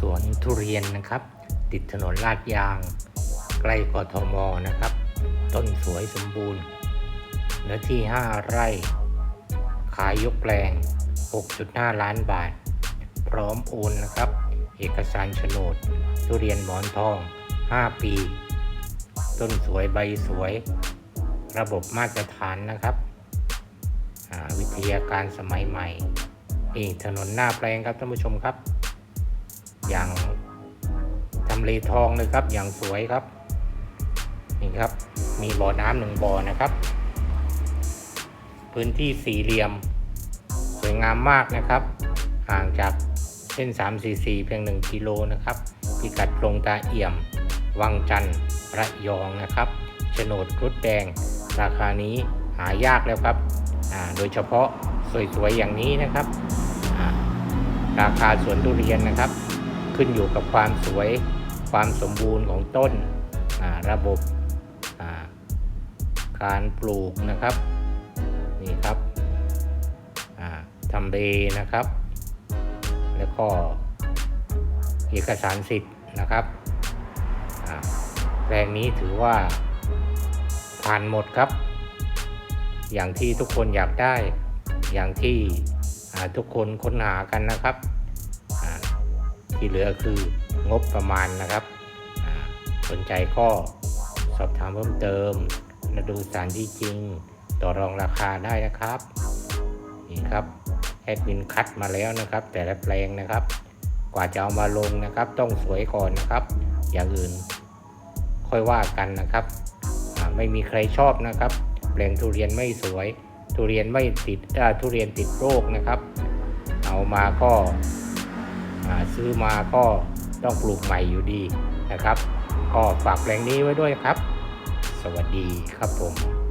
สวนทุเรียนนะครับ ติดถนนลาดยาง ใกล้กทมนะครับ ต้นสวยสมบูรณ์ เนื้อที่ 5 ไร่ ขายยกแปลง 6.5 ล้านบาท พร้อมโอนนะครับ เอกสารโฉนด ทุเรียนหมอนทอง 5 ปี ต้นสวยใบสวย ระบบมาตรฐานนะครับ วิทยาการสมัยใหม่นี่ถนนหน้าแปลงครับท่านผู้ชมครับ อย่างทำเลทองเลยครับ อย่างสวยครับ นี่ครับ มีบ่อน้ำหนึ่งบ่อนะครับ พื้นที่สี่เหลี่ยม สวยงามมากนะครับ ห่างจากเส้น 344 เพียง 1 กิโลนะครับ พิกัดโรงตาเอี่ยม วังจันทร์ระยองนะครับโฉนดครุฑแดง ราคานี้หายากแล้วครับ โดยเฉพาะสวยๆอย่างนี้นะครับ ราคาสวนทุเรียนนะครับ ขึ้นอยู่กับความสวยความสมบูรณ์ของต้นระบบการปลูกนะครับนี่ครับทำเลนะครับ แล้วก็เอกสารสิทธิ์นะครับแปลงนี้ถือว่าผ่านหมดครับ อย่างที่ทุกคนอยากได้อย่างที่ทุกคนค้นหากันนะครับ ที่เหลือคืองบประมาณนะครับ สนใจก็สอบถามเพิ่มเติมมาดูสานที่จริงต่อรองราคาได้นะครับ นี่ครับแอดมินคัดมาแล้วนะครับ แต่ละแปลงนะครับ กว่าจะเอามาลงนะครับ ต้องสวยก่อนนะครับ อย่างอื่นค่อยว่ากันนะครับ ไม่มีใครชอบนะครับ แปลงทุเรียนไม่สวย ทุเรียนไม่ติดทุเรียนติดโรคนะครับ เอามาก็ ซื้อมาก็ต้องปลูกใหม่อยู่ดีนะครับ ก็ฝากแปลงนี้ไว้ด้วยครับ สวัสดีครับผม